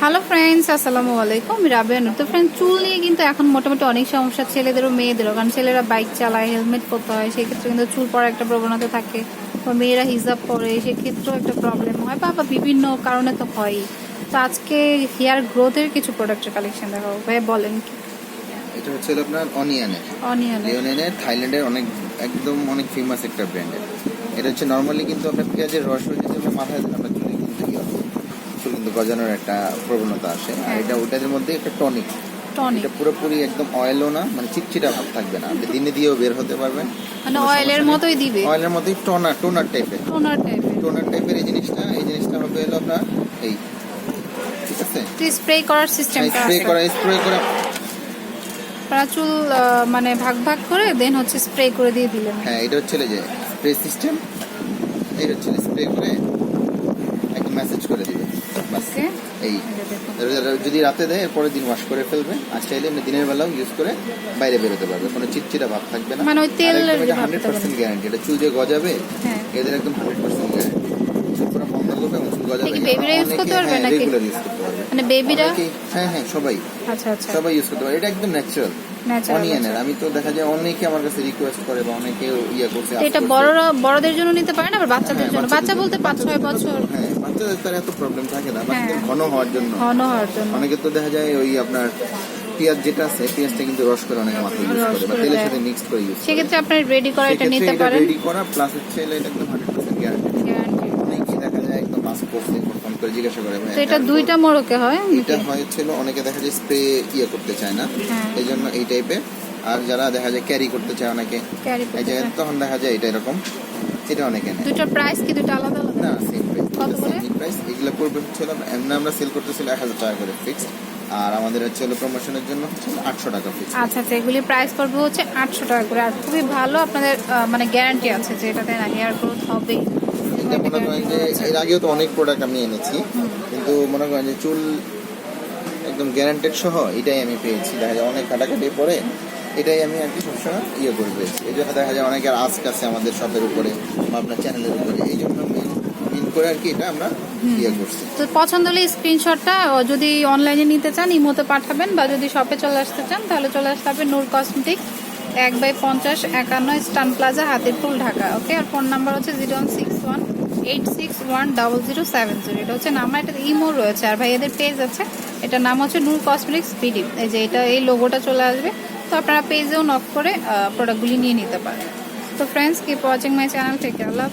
Hello friends আসসালামু আলাইকুম নূর। তো ফ্রেন্ড চুল নিয়ে কিন্তু এখন মোটামুটি অনেক সমস্যা। ছেলেদেরও মেয়েদেরও। কারণ ছেলেরা বাইক চালায় হেলমেট পরতে হয়। সেক্ষেত্রে কিন্তু চুল পড়ার একটা প্রবণতা থাকে। বা মেয়েরা হিজাব পরে সেক্ষেত্রেও একটা প্রবলেম হয়। বা বা বিভিন্ন কারণে তো হয়ই তো আজকে হেয়ার গ্রোথের কিছু প্রোডাক্টের কালেকশন দেখাবো। ভাই বলেন কি? এটা হচ্ছে আপনার অনিয়নের অনিয়ন থাইল্যান্ডের অনেক একদম অনেক ফেমাস একটা ব্র্যান্ডের এটা হচ্ছে নর্মালি কিন্তু আপনার পেঁয়াজের রস যদি আমরা মাথায় আপনার চুলে কিন্তু ইয়ে হবে। চুল কিন্তু গজানোর একটা প্রবণতা আসে। আর এটা ওটাদের মধ্যে একটা টনিক টনিক এটা পুরোপুরি একদম অয়েলও না মানে চিটচিটা ভাব থাকবে না। আপনি দিনে দিয়েও বের হতে পারবেন। মানে অয়েলের মতোই দিবে? অয়েলের মধ্যেই টোনার টোনার টাইপের টোনার টাইপের টোনার টাইপের এই জিনিসটা এই জিনিসটা হবে হলো আপনার এই ঠিক আছে? স্প্রে করার সিস্টেমটা স্প্রে করা স্প্রে করা। আপনারা চুল মানে ভাগ ভাগ করে দেন হচ্ছে স্প্রে করে দিয়ে দিলেন। হ্যাঁ এটা হচ্ছে যে স্প্রে সিস্টেম এটা হচ্ছে স্প্রে করে একদম মেসেজ করে দিবে বাস ওকে এই এটা দেখুন এবার যদি রাতে দেয় এরপরে দিন ওয়াশ করে ফেলবে। আর চাইলে এমনি দিনের বেলাও ইউজ করে বাইরে বেরোতে পারবে। কোনো চিটচিটা ভাব থাকবে না। মানে ওই তেল হান্ড্রেড পার্সেন্ট গ্যারান্টি এটা চুল যে গজাবে হ্যাঁ। এদের একদম হান্ড্রেড পার্সেন্ট গ্যারান্টি করবে এবং চুল গজাবে কি baby রা করতে পারবে নাকি? রেগুলার ইউজ করতে পারবে। মানে বেবিরা হ্যাঁ হ্যাঁ সবাই। আচ্ছা আচ্ছা। সবাই ইউজ করতে পারে। এটা একদম ন্যাচারাল ন্যাচারাল অনিয়নের আমি তো দেখা যায় অনেকে আমার কাছে রিকোয়েস্ট করে বা অনেকে ইয়ে করছে এটা বড়রা বড়দের জন্য নিতে পারেন আবার বাচ্চাদের হ্যাঁ, জন্য? বাচ্চা বলতে জন্য- পাঁচ ছয় বাচ্চাদের বছর। হ্যাঁ বাচ্চাদের তার এত প্রবলেম থাকে না। বাচ্চাদের হ্যাঁ। ঘন হওয়ার জন্য। ঘন হওয়ার জন্য। অনেকে তো দেখা যায় ওই আপনার পেঁয়াজ যেটা আছে পেঁয়াজটা কিন্তু রস করে অনেকে মাথায় ইউজ করে বা তেলের সাথে মিক্স করে ইউজ সেক্ষেত্রে আপনার রেডি করা এটা নিতে পারেন। রেডি করা প্লাস হচ্ছে এটা একদম হান্ড্রেড পার্সেন্ট গ্যারান্টি Guarantee। অনেকেই করছে ফোন করে জিজ্ঞাসা করে ভাই এটা দুইটা মোড়কে হয় এটা হয়েছিল অনেকে দেখা যায় স্প্রে ইয়ে করতে চায় না। হ্যাঁ। এই জন্য এই টাইপের আর যারা দেখা যায় ক্যারি করতে চায় অনেকে এই তখন দেখা যায় এটা এরকম এটা অনেকে নেয়। প্রাইস কি? দুটো আলাদা আলাদা? না সেম কত করে? প্রাইস এগুলো করবে হচ্ছে এমনি আমরা সেল করতেছিল এক হাজার টাকা করে ফিক্স আর আমাদের হচ্ছে হলো প্রমোশনের জন্য হচ্ছে আটশো টাকা ফিক্স আচ্ছা আচ্ছা এগুলি প্রাইস পড়বে হচ্ছে আটশো টাকা করে। আর খুবই ভালো আপনাদের মানে গ্যারান্টি আছে যে এটাতে না হেয়ার গ্রোথ হবে এটা মনে করেন যে এর আগেও তো অনেক প্রোডাক্ট আমি এনেছি কিন্তু মনে করেন যে চুল একদম গ্যারান্টেড সহ এটাই আমি পেয়েছি। দেখা যায় অনেক কাটাকাটি পরে এটাই আমি আর কি সবসময় ইয়ে করে পেয়েছি। এই জন্য দেখা যায় অনেকের আস্ক আছে আমাদের শপের উপরে বা আপনার চ্যানেলের উপরে। এই জন্য মিন করে আর কি এটা আমরা ইয়ে করছি। তো পছন্দ হলে স্ক্রিনশটটা যদি অনলাইনে নিতে চান ইমোতে পাঠাবেন বা যদি শপে চলে আসতে চান তাহলে চলে আসতে হবে নূর কসমেটিক এক বাই পঞ্চাশ একান্ন Eastern plaza Hatirpool Dhaka okay আর ফোন নাম্বার হচ্ছে zero one six one eight six one double zero seven zero. এটা হচ্ছে নাম্বার এটা ইমো রয়েছে। আর ভাই, এদের পেজ আছে। এটার নাম হচ্ছে নূর কসমেটিক্স পিডি এই যে এটা, এই লোগোটা চলে আসবে। তো আপনারা পেজেও নক করে প্রোডাক্টগুলি নিয়ে নিতে পারেন। তো friends keep watching my channel থেকে আল্লাহ।